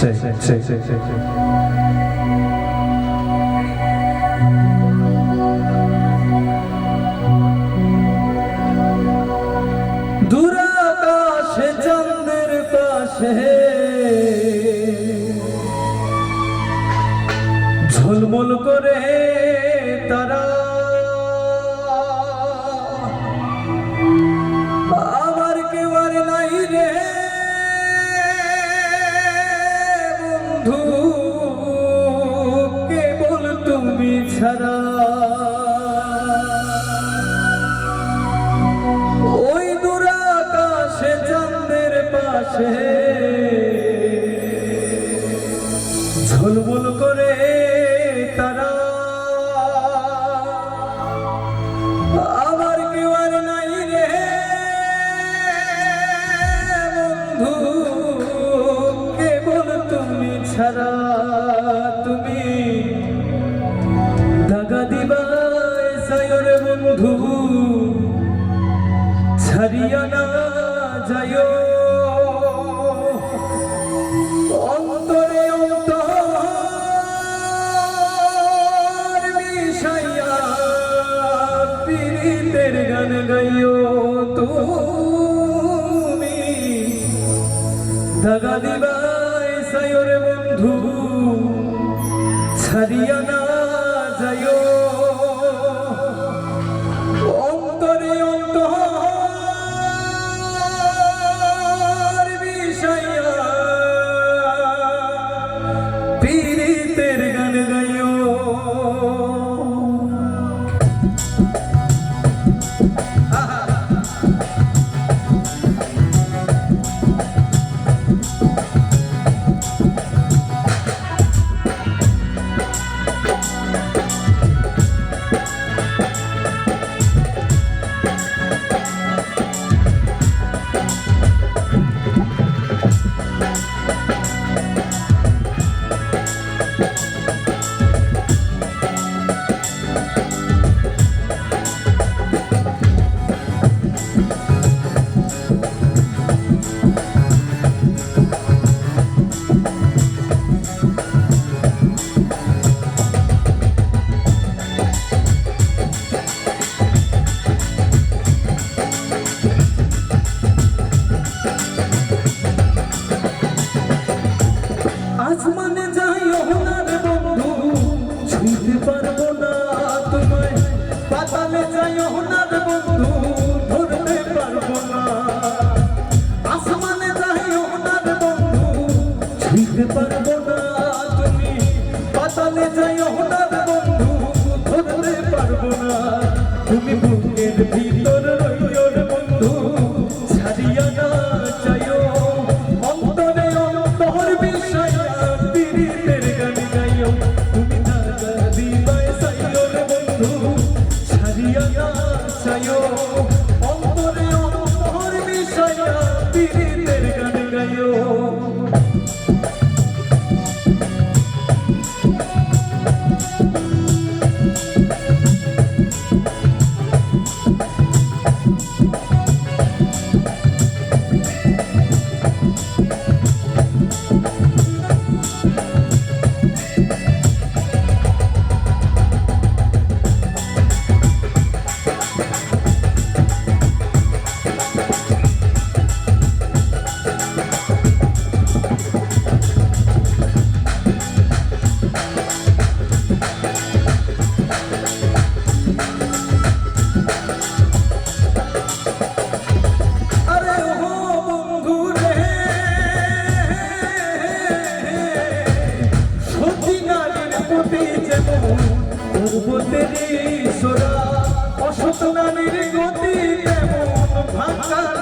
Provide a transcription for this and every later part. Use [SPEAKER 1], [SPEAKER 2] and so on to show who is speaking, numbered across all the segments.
[SPEAKER 1] six, six, six, six, six. দুরাকাশে চন্দ্রের পাশে ঝলমল করে ছাড়া। ওই দুরাকাশে চন্দ্রের পাশে ঝুলবুল করে তারা। আবার কেউ আর নাই রে বন্ধু, কেবল তুমি ছাড়া। বধু ছাড়িয়া না যায় অন্তরে অন্তর মিশাইয়া পীড়িতের গান গাইও তুমি। দাদা দিবাই সায়রে বন্ধু। ছাড়িয়া না যায় i'm Let's go. গোলামের গতি তেমন ভাষা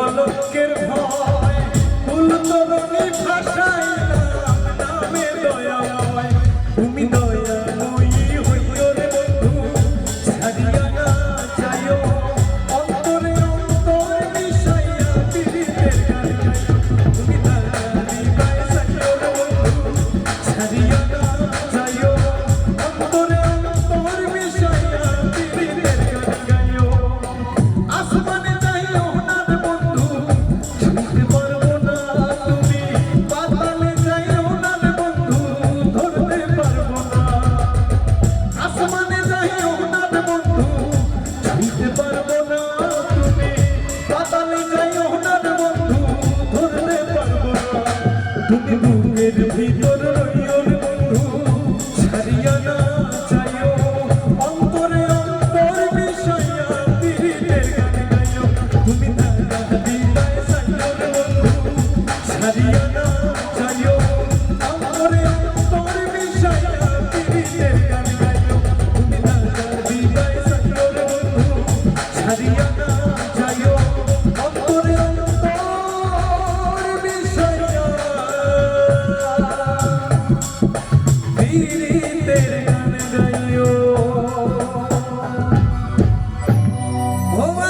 [SPEAKER 1] কলঙ্কের ভয় ফুল তরণী ভাষায় নাম দয়াময় তুমি